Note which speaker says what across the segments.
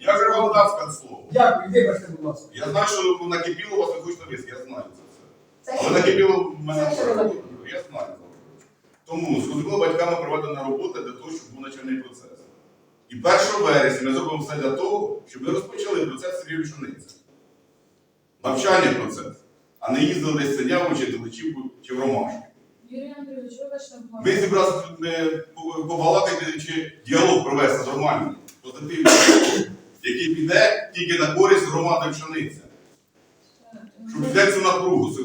Speaker 1: Я вже вам дав сказати слово.
Speaker 2: Дякую, вибачте, будь ласка.
Speaker 1: Я знаю, що накипіло у вас хочете виск, я знаю це все.
Speaker 3: Це
Speaker 1: Але накипіло в мене
Speaker 3: Це що
Speaker 1: Я знаю. Тому з худобою батьками проведена робота для того, щоб був начальний процес. І 1 вересня ми зробимо все для того, щоб ми розпочали процес Сергій Пшениці. Навчальний процес, а не їздили десь синяву чи Телечівку, чи в Ромашку.
Speaker 4: Юрій Андрійович, вибачте, будь ласка.
Speaker 1: Ми зібралися по- побалакати чи діалог провести нормальний, позитивний, який піде тільки на користь громади пшениці. Щоб взяти цю напругу со-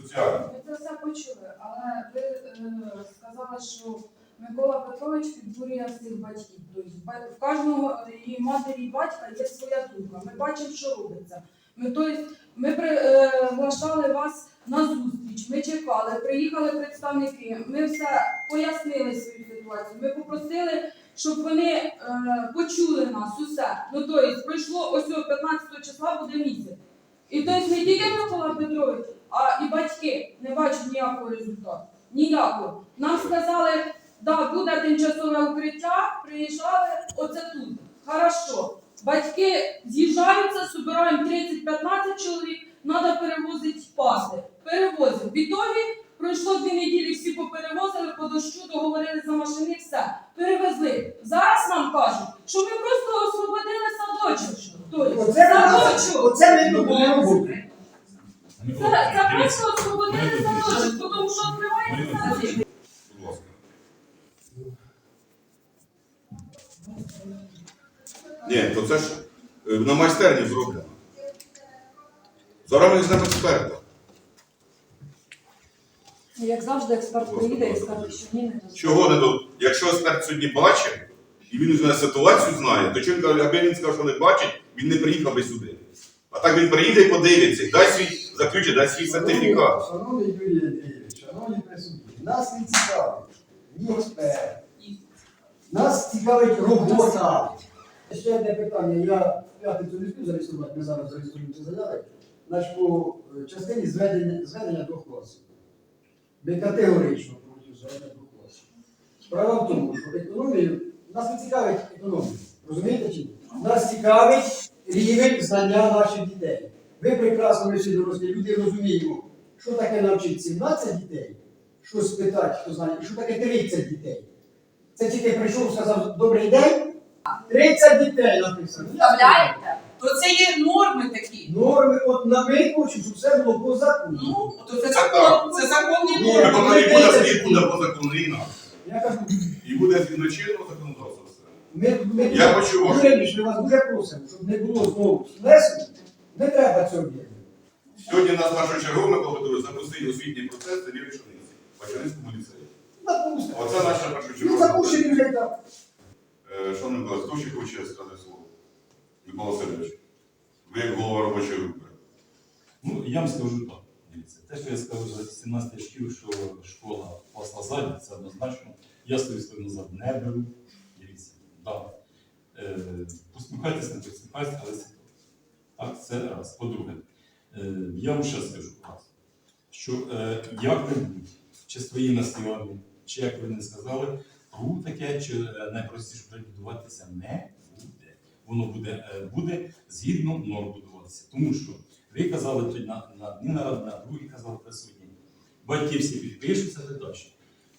Speaker 1: соціальну.
Speaker 4: ви це все почули, але ви е, сказали, що Микола Петрович підбурює всіх батьків. Тобто в кожного е, і матері, і батька є своя думка. Ми бачимо, що робиться. Ми, тобто, ми приглашали вас на зустріч, ми чекали, приїхали представники, ми все пояснили свою ситуацію. Ми попросили, щоб вони е, почули нас усе. Ну тобто пройшло ось 15 числа буде місяць. І тобто не тільки Микола Петрович, а і батьки не бачать ніякого результату. Ніякого. Нам сказали, да, буде тимчасове укриття, приїжджали, оце тут. Хорошо. Батьки з'їжджаються, збираємо 30-15 чоловік, треба перевозити паси. Перевозимо. В пройшло дві неділі, всі поперевозили, по дощу договорили за машини, все. Перевезли. Зараз нам кажуть, що ми просто освободили садочок. Тобто,
Speaker 2: Оце, робимо роботу.
Speaker 4: Це, просто освободили садочок, тому що відкривається садочок.
Speaker 1: Ні, то це ж е, на майстерні зроблено. Зараз ми візьмемо експерта.
Speaker 5: Як завжди, експерт приїде і скаже, що ні, не дозволить.
Speaker 1: Чого не до. Якщо експерт сьогодні бачить, і він вже ситуацію знає, то чим аби він сказав, що не бачить, він не приїхав би сюди. А так він приїде і подивиться, дай свій заключить, дай свій сертифікат.
Speaker 2: Шановний Юрій Андрійович, шановні присутні, нас не цікавить ні експерт. Нас цікавить робота. Ще одне питання. Я в п'ятницю не спів зареєструвати, ми зараз зареєструємо ці заяви. Значить, по е, частині зведення, зведення двох класів. Ми категорично проти зведення двох класів. Справа в тому, що економію, нас не цікавить економія. Розумієте чи ні? Нас цікавить рівень знання наших дітей. Ви прекрасно, ми всі дорослі люди розуміємо, що таке навчити 17 дітей, що спитати, хто знає, що таке 30 дітей. Це тільки прийшов, сказав добрий день. 30 дітей написано.
Speaker 6: Представляєте? То це є норми такі.
Speaker 2: Норми, от на ми хочемо, щоб все було по закону.
Speaker 6: Ну, то це закон, це законні
Speaker 2: Ні,
Speaker 6: норми.
Speaker 1: Воно і буде світ буде по закону і.
Speaker 2: Я кажу,
Speaker 1: І буде згідно все.
Speaker 2: Ми, ми
Speaker 1: Я почув вас.
Speaker 2: Ми вас дуже просимо, щоб не було знову лесу, не треба цього робити.
Speaker 1: Сьогодні нас першочергово Микола Петрович запустив освітній процес Сергій Пшениці, Пачанинському ліцеї.
Speaker 2: Напустимо.
Speaker 1: Оце наша
Speaker 2: Він
Speaker 1: першочергова.
Speaker 2: запущений вже так.
Speaker 1: Е, Шановний Микола, хто ще хоче сказати слово? Микола Васильович, ви як голова робочої групи.
Speaker 7: Ну, я вам скажу так. Дивіться, те, що я скажу за 17 шкіл, що школа пасла задня, це однозначно. Я свою сторону назад не беру. Е, посміхайтесь, не посміхайтесь, але це так, це раз. По-друге, е, я вам ще скажу раз, що е, як-небудь, чи свої наслідування, чи як ви не сказали, ПРУ таке, чи найпростіше будуватися не буде. Воно буде, буде згідно норм будуватися. Тому що ви казали тоді на, на одній нараді, на другій казали присутні. Батьки всі підпишуться далі.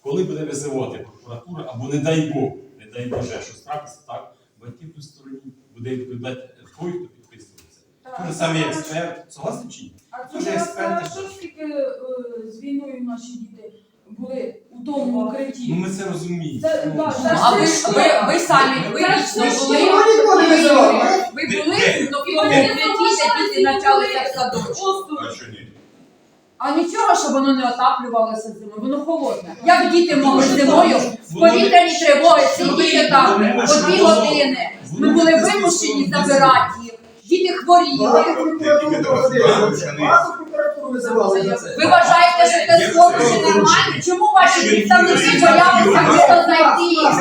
Speaker 7: Коли буде визивати прокуратура, або не дай Бог, не дай Боже, що трапиться, так, тій стороні буде відповідати той, хто підписується. Той самий експерт, согласні чи ні?
Speaker 4: А це
Speaker 7: експерти.
Speaker 4: що скільки е, з війною наші діти були у тому укритті?
Speaker 7: Ну ми це розуміємо.
Speaker 4: Це,
Speaker 7: Ну, що-
Speaker 4: це
Speaker 6: А ви,
Speaker 4: ж
Speaker 6: ви, ви самі, ви лічно
Speaker 4: ж
Speaker 6: були. Ви були, ну укритті, де діти навчалися в садочку.
Speaker 1: А що ні?
Speaker 5: А нічого, що воно не отаплювалося зимою, воно холодне. Як діти могли зимою в повітряні тривоги сидіти там по дві години. Ми були вимушені забирати їх. Діти хворіли. Ви вважаєте, що це сховище нормальне? Чому ваші представники боялися місто знайти їх?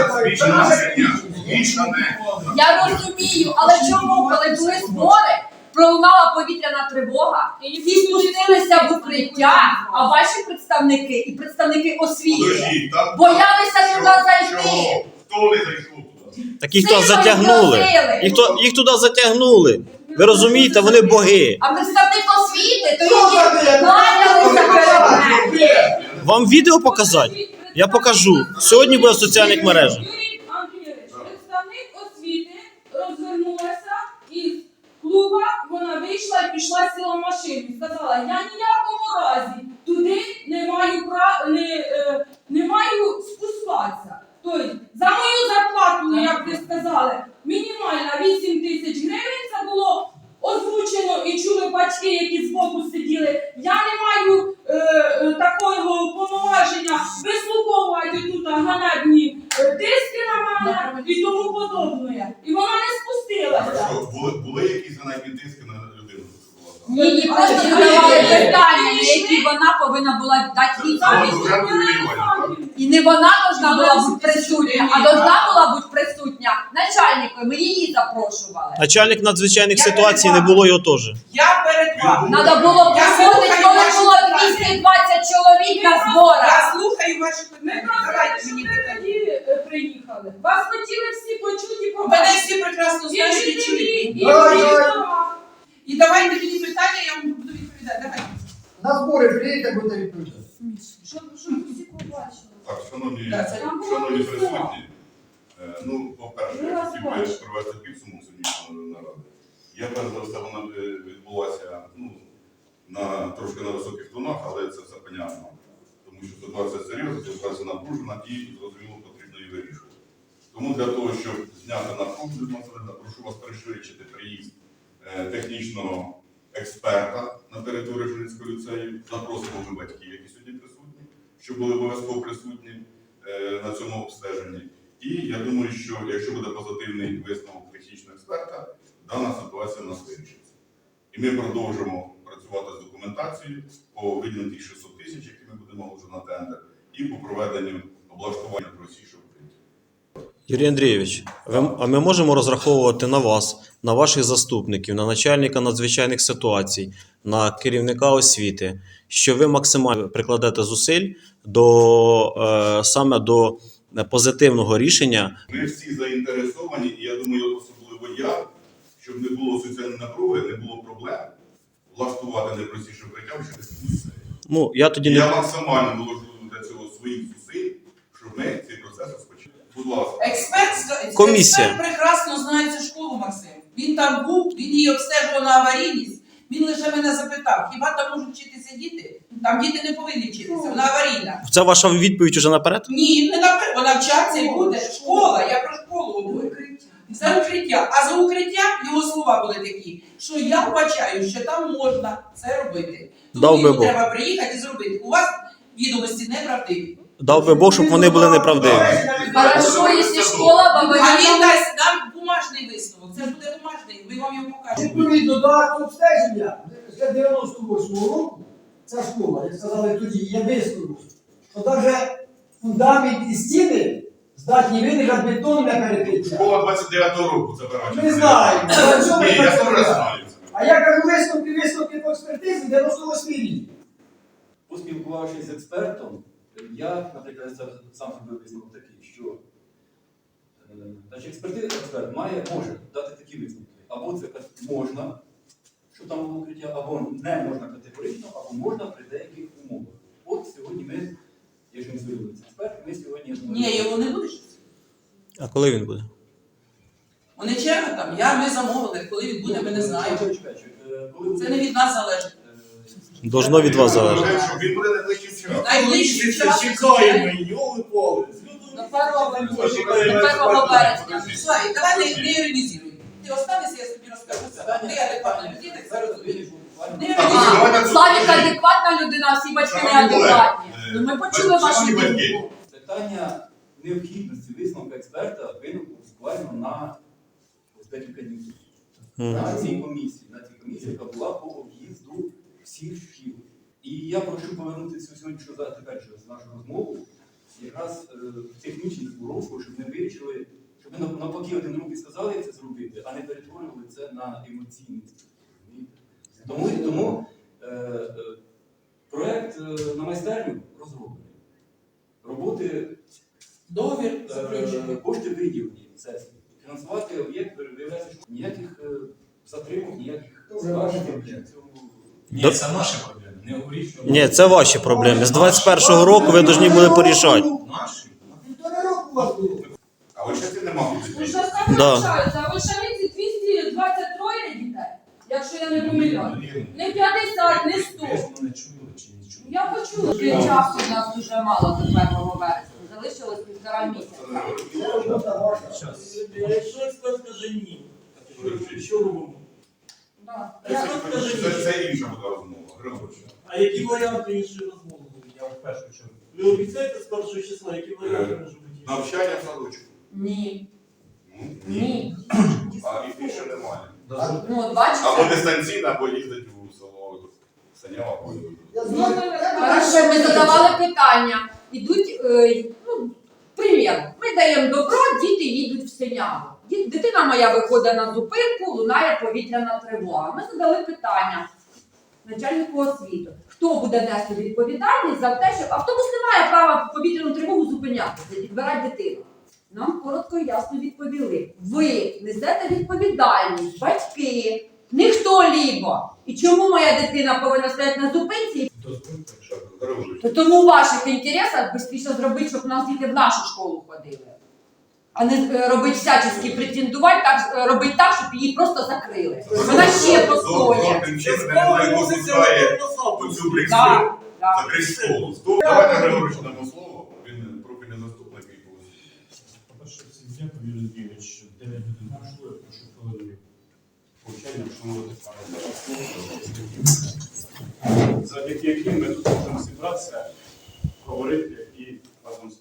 Speaker 5: Я розумію, але чому, коли були збори, пролунала повітряна тривога, всі спустилися в укриття, а ваші представники і представники освіти
Speaker 1: Подождіть, там.
Speaker 5: боялися туди зайти.
Speaker 1: Чого? Хто не зайшов туди?
Speaker 3: Так їх туди затягнули.
Speaker 5: возили.
Speaker 3: Їх, то- їх туди затягнули. Ви розумієте, вони боги.
Speaker 5: А представник освіти, то її кланялися перед нею.
Speaker 3: Вам відео показати? Я покажу. Сьогодні буде в соціальних мережах.
Speaker 4: Юрій Андрійович, представник освіти розвернулася із клуба, вона вийшла і пішла сіла в машину. Сказала, я ніякому разі туди не маю прав... не, е, не маю спускатися. Тобто за мою зарплату, як ви сказали, мінімальна 8 тисяч гривень це було озвучено і чули батьки, які збоку сиділи. Я не маю е, е, такого повноваження вислуховувати тут ганебні е, диски на мене і тому подобне. І вона не спустилася.
Speaker 1: Хорошо, були, були якісь ганебні тиски на людину?
Speaker 5: Ні, їй просто задавали питання, на які вона повинна була дати
Speaker 1: Це
Speaker 5: відповідь.
Speaker 1: Олександр Юрійович.
Speaker 5: І не вона должна була бути присутня, а должна була бути присутня начальником. Ми її запрошували.
Speaker 3: Начальник надзвичайних ситуацій не було його теж.
Speaker 6: Я перед вами.
Speaker 5: Надо було
Speaker 6: Я
Speaker 5: приходити,
Speaker 6: слухаю
Speaker 5: коли
Speaker 6: ваші
Speaker 5: було
Speaker 6: питання.
Speaker 5: 220 чоловік на зборах.
Speaker 6: Я слухаю ваші
Speaker 4: Ми
Speaker 6: питання.
Speaker 4: просто
Speaker 6: Давайте мені
Speaker 4: ви
Speaker 6: питання.
Speaker 4: тоді е, приїхали. Вас хотіли всі почути і
Speaker 6: Мене
Speaker 4: побачити.
Speaker 6: всі прекрасно
Speaker 4: І
Speaker 6: знають і
Speaker 4: вчителі,
Speaker 6: чують.
Speaker 4: І
Speaker 6: давайте мені питання, я вам буду відповідати. Давайте.
Speaker 2: На збори приїдете, будете відповідати.
Speaker 4: Щоб, щоб усі побачили.
Speaker 1: Так, шановні,
Speaker 6: Так, це-
Speaker 1: шановні присутні, е, ну, по-перше, я
Speaker 4: вас
Speaker 1: хотів би
Speaker 4: бачу.
Speaker 1: провести підсумок сьогоднішньої наради. Я перш за все, вона е, відбулася ну, на трошки на високих тонах, але це все понятно. Тому що ситуація серйозна, ситуація напружена і зрозуміло потрібно її вирішувати. Тому для того, щоб зняти напругу, Людмила Василівна, прошу вас пришвидшити приїзд е, технічного експерта на територію Жиринського ліцею. Запросимо ми батьків, які сьогодні присутні, щоб були обов'язково присутні е, на цьому обстеженні. І я думаю, що якщо буде позитивний висновок технічного експерта, дана ситуація у нас вирішиться. І ми продовжимо працювати з документацією по виділенню тих 600 тисяч, які ми будемо вже на тендер, і по проведенню облаштування просішок.
Speaker 3: Юрій Андрійович, ви- а ми можемо розраховувати на вас, на ваших заступників, на начальника надзвичайних ситуацій, на керівника освіти, що ви максимально прикладете зусиль до е, саме до позитивного рішення
Speaker 1: Ми всі заінтересовані, і я думаю, особливо я, щоб не було соціальної напруги, не було проблем влаштувати найпростіше укриття в ліцеї.
Speaker 3: Ну я тоді не
Speaker 1: я максимально доложу для цього своїх зусиль, щоб ми розпочали. Будь ласка.
Speaker 6: Експерт,
Speaker 3: Комісія.
Speaker 6: експерт прекрасно знає цю школу, Максим. Він там був, він її обстежував на аварійність. Він лише мене запитав, хіба там можуть вчитися діти? Там діти не повинні вчитися, вона аварійна.
Speaker 3: це ваша відповідь уже наперед?
Speaker 6: Ні, не наперед, вона вчаться і буде. Школа, я про школу говорю. За укриття. А за укриття його слова були такі, що я вбачаю, що там можна це робити.
Speaker 3: Дав
Speaker 6: Тому
Speaker 3: би
Speaker 6: йому
Speaker 3: Бог.
Speaker 6: треба приїхати і зробити. У вас відомості неправдиві.
Speaker 3: Дав би Бог, щоб вони були неправдиві.
Speaker 5: Хорошо, якщо школа
Speaker 6: А він дасть нам бумажний висновок. Це ж буде бумажний, ми вам його покажемо.
Speaker 2: Відповідно до акту обстеження, ще 98 року, ця школа, як сказали тоді, є висновок, що навіть фундамент і стіни здатні витримати бетонне перекриття.
Speaker 1: Школа 29-го року, перша
Speaker 2: Ми знаємо, що ми
Speaker 1: Ні, я теж
Speaker 2: працюємо?
Speaker 1: знаю.
Speaker 2: А я кажу висновки, висновки по експертизі 98 рік.
Speaker 7: Поспілкувавшись з експертом, я, наприклад, це сам зробив висновок такий, що е, значить, експертиза експерт має, може дати такі висновки. Або це можна, щоб там було укриття, або не можна категорично, або можна при деяких умовах. От сьогодні ми, я ж не зробив це експерт, ми сьогодні
Speaker 6: Ні, його не будеш.
Speaker 3: А коли він буде?
Speaker 6: Вони черга там, я, ми замовили, коли він буде, ми не знаємо.
Speaker 7: Чекай, чекай. Е,
Speaker 6: Це не від нас залежить.
Speaker 3: Должно від вас залежати.
Speaker 1: Він буде найближчим часом.
Speaker 6: Найближчий час.
Speaker 2: йоли поле.
Speaker 5: до 1 березня.
Speaker 6: Славі, давай не, іронізуй. Ти останешся, я тобі розкажу. Ти адекватна людина. Не іронізуй.
Speaker 5: Славік адекватна людина, всі батьки не адекватні.
Speaker 1: е,
Speaker 5: Ну ми почули вашу думку.
Speaker 7: Питання необхідності висновку експерта виникло буквально на декілька днів. На цій комісії, на цій комісії, яка була по об'їзду всіх шкіл. І я прошу повернутися сьогодні, що за тепер через нашу розмову, якраз е, в технічний урок, щоб ми вирішили, щоб ми нав- навпаки один руки сказали, як це зробити, а не перетворювали це на емоційний спосіб. Тому, тому е, е, проект е, на майстерню розроблений. Роботи
Speaker 6: Договір
Speaker 7: Е. Кошти виділені.
Speaker 8: сесії. Фінансувати об'єкт, виявляється, що ніяких е, затримок, ніяких
Speaker 2: Це вже ваші
Speaker 7: Ні, це наші проблеми. Не що
Speaker 3: Ні, це ваші проблеми. З 21-го року ви повинні були порішати.
Speaker 7: наші.
Speaker 2: Півтора року у вас було.
Speaker 1: А ось ще це нема
Speaker 4: Ну,
Speaker 1: куди.
Speaker 4: що там
Speaker 3: Да.
Speaker 4: залишається? А в Ольшаниці 223 дітей, якщо я не помиляю. Не 50, не 100.
Speaker 7: Ви ж мене чули чи не чули?
Speaker 4: Я почула.
Speaker 5: Вже часу у нас дуже мало до 1 вересня. Залишилось півтора місяця.
Speaker 2: Це робота ваша.
Speaker 7: Щас.
Speaker 9: Якщо експерт каже ні, що- що робимо?
Speaker 1: Це, інша буде розмова. Григорович.
Speaker 9: А які варіанти іншої розмови будуть?
Speaker 7: Я в першу чергу.
Speaker 9: Ви обіцяєте з першого числа, які варіанти можуть бути?
Speaker 1: Навчання в садочку.
Speaker 5: Ні.
Speaker 1: Ну,
Speaker 5: Ні.
Speaker 1: А і більше немає.
Speaker 5: Ну, от
Speaker 1: Або
Speaker 5: бачите?
Speaker 1: дистанційно, або їздить у село Санява. або-
Speaker 2: Я
Speaker 4: Ну,
Speaker 5: Хорошо, ми задавали питання. Ідуть, е, ну, примір. Ми даємо добро, діти їдуть в синяву. Дитина моя виходить на зупинку, лунає повітряна тривога. Ми задали питання начальнику освіти. Хто буде нести відповідальність за те, що автобус не має права повітряну тривогу зупинятися, відбирати дитину. Нам коротко і ясно відповіли. Ви несете відповідальність, батьки, ніхто лібо. І чому моя дитина повинна стояти на зупинці тому в ваших інтересах швидше зробити, щоб нас діти в нашу школу ходили. А не е, робити всячески претендувати, так, е, робити так, щоб її просто закрили. Вона ще.
Speaker 1: Стоп. Давайте Григорович дамо слово. Він профільний заступник і.
Speaker 10: По-перше, всім дякую, Юрій Андрійович. 9 годин пройшло, я прошу хвилину повчання, вшанувати пам'ять. Завдяки яким ми тут можемо зібратися, говорити і разом з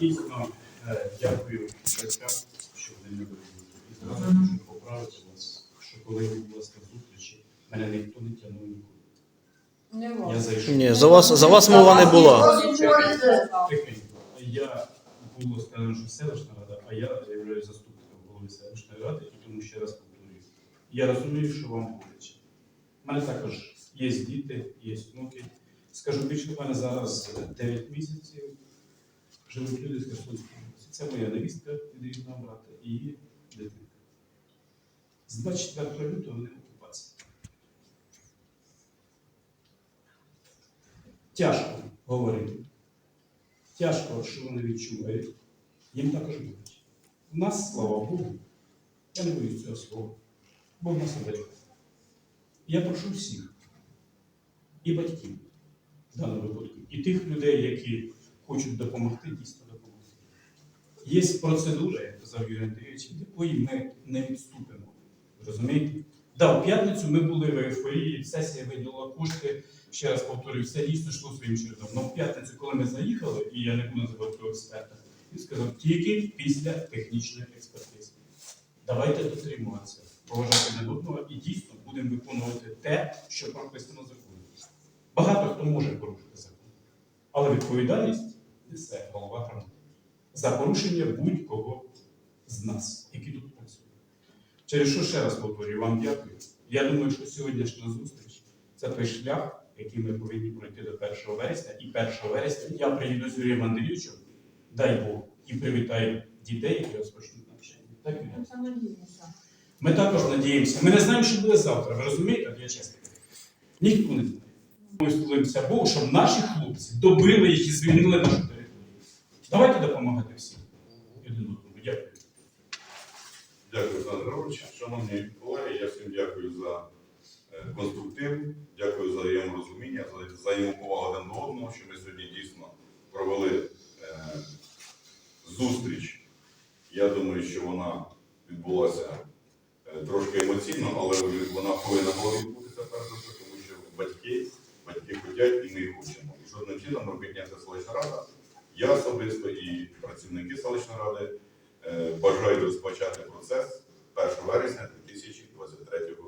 Speaker 10: Дійсно, е, дякую батькам, що вони не виїздили. І зразу хочу поправити вас, що коли ви були зустрічі, мене ніхто не тягнув нікуди. Я зайшов.
Speaker 3: Ні, за вас, за вас мова не була.
Speaker 10: Я було сказано, що селищна рада, а я являюсь заступником голови селищної ради, і тому ще раз повторюю. Я розумію, що вам боляче. У мене також є діти, є внуки. Скажу більше, в мене зараз 9 місяців живуть люди з Херсонської області. Це моя невістка від брата і її дитина. З 24 лютого вони в окупації. Тяжко говорити. Тяжко, що вони відчувають. Їм також боляче. У нас, слава Богу, я не боюсь цього слова. Бог нас оберіг. Я прошу всіх, і батьків в даному випадку, і тих людей, які хочуть допомогти, дійсно допомогти. Є процедура, як казав Юрій Андрійович, якої ми не відступимо. Розумієте? Да, в п'ятницю ми були в ейфорії, сесія виділила кошти. Ще раз повторюю, все дійсно йшло своїм чередом. Але в п'ятницю, коли ми заїхали, і я не буду називати того експерта, він сказав тільки після технічної експертизи. Давайте дотримуватися, поважати одного і дійсно будемо виконувати те, що прописано в законі. Багато хто може порушити закон, але відповідальність несе голова громади за порушення будь-кого з нас, які тут працюють. Через що ще раз повторюю, вам дякую. Я думаю, що сьогоднішня зустріч це той шлях, який ми повинні пройти до 1 вересня. І 1 вересня я приїду з Юрієм Андрійовичем, дай Бог, і привітаю дітей, які розпочнуть навчання. Так, Юрій? Ми також надіємося. Ми не знаємо, що буде завтра. Ви розумієте? Я чесно кажу. Ніхто не знає. Ми стулимося Богу, щоб наші хлопці добили їх і звільнили нашу територію. Давайте допомагати всім. Один одному. Дякую.
Speaker 1: Дякую, Олександр Григорович. Шановні колеги, я всім дякую за е, конструктив, дякую за взаєморозуміння, за взаємоповагу один до одного, що ми сьогодні дійсно провели е, зустріч. Я думаю, що вона відбулася е, трошки емоційно, але вона повинна була відбутися перш за все, тому що батьки, батьки хочуть і ми хочемо. І жодним чином Робітнянська селищна рада, я особисто і працівники селищної ради е, бажаю розпочати процес 1 вересня 2023 року.